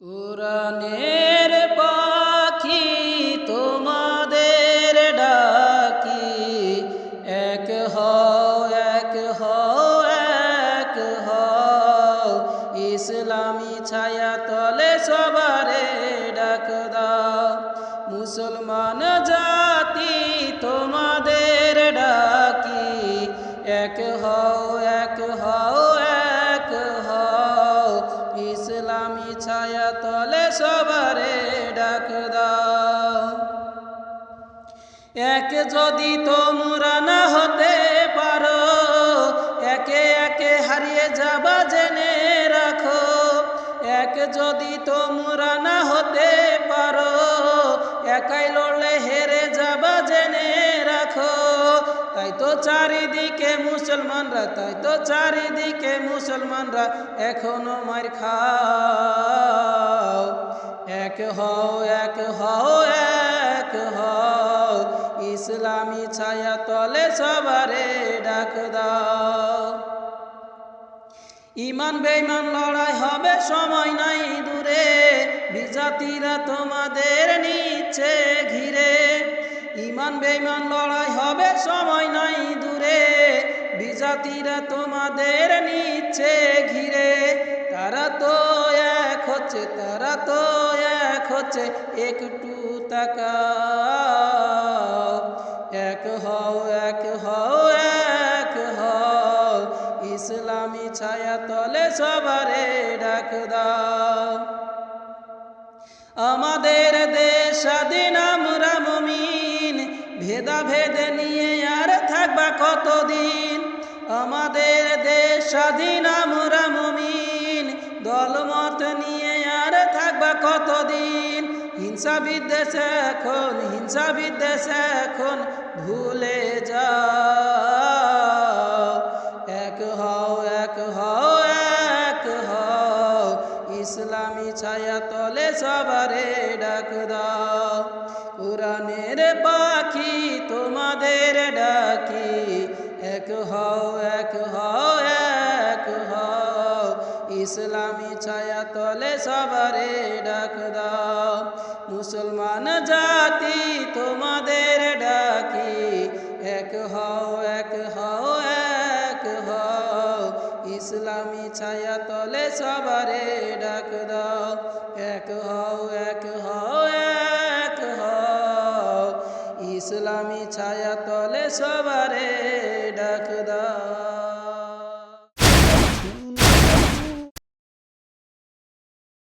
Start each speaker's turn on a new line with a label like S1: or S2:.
S1: কোরআনের পাখি তোমাদের ডাকি। এক হও এক হও এক হও, ইসলামী ছায়া তলে সবারে ডাক দাও। মুসলমান জাতি তোমাদের ডাকি। এক হও এক হও এক ছায়া তলে সবারে ডাক দাও। এক যদি তোমরা না হতে পারো, একে একে হারিয়ে যাবা জেনে রাখো। এক যদি তোমরা না হতে পারো, একাই লড়লে হেরে যাবা জেনে রাখো। তাই তো চারিদিকে মুসলমানরা, তাই তো চারিদিকে মুসলমানরা এখনও মার খাও। এক হও এক হও এক হও। ইসলামী ছায়া তলে সবারে ডাক দাও। ইমান বেঈমান লড়াই হবে, সময় নাই দূরে। বিজাতিরা তোমাদের নিচ্ছে ঘিরে। ইমান বেঈমান লড়াই হবে, সময় নাই দূরে। বিজাতিরা তোমাদের নিচ্ছে ঘিরে। তারা তো এক হচ্ছে, তারা তো এক হচ্ছে একটু তাকাও। এক হও এক হও এক হও, ইসলামী ছায়া তলে সবারে ডাক দাও। আমাদের দেশ স্বাধীন, আমরা মমিন ভেদা ভেদে নিয়ে আর থাকবা কতদিন? আমাদের দেশ স্বাধীন, আমরা হিংসা বিদ্বেষ এখন, হিংসা বিদ্বেষ এখন, ভুলে যাও। এক হও এক হও এক হও, ইসলামী ছায়া তলে সবারে ডাক দাও। কোরআনের পাখি তোমাদের ডাকি, এক হও এক হও এক হও, ইসলামী ছায়া তলে সবারে ডাক দাও। মুসলমান জাতি তোমাদের ডাকি, এক হও এক হও এক হও। ইসলামী ছায়া তলে সবারে ডাক দাও, এক হও এক হও এক হও। ইসলামী ছায়া তলে সবারে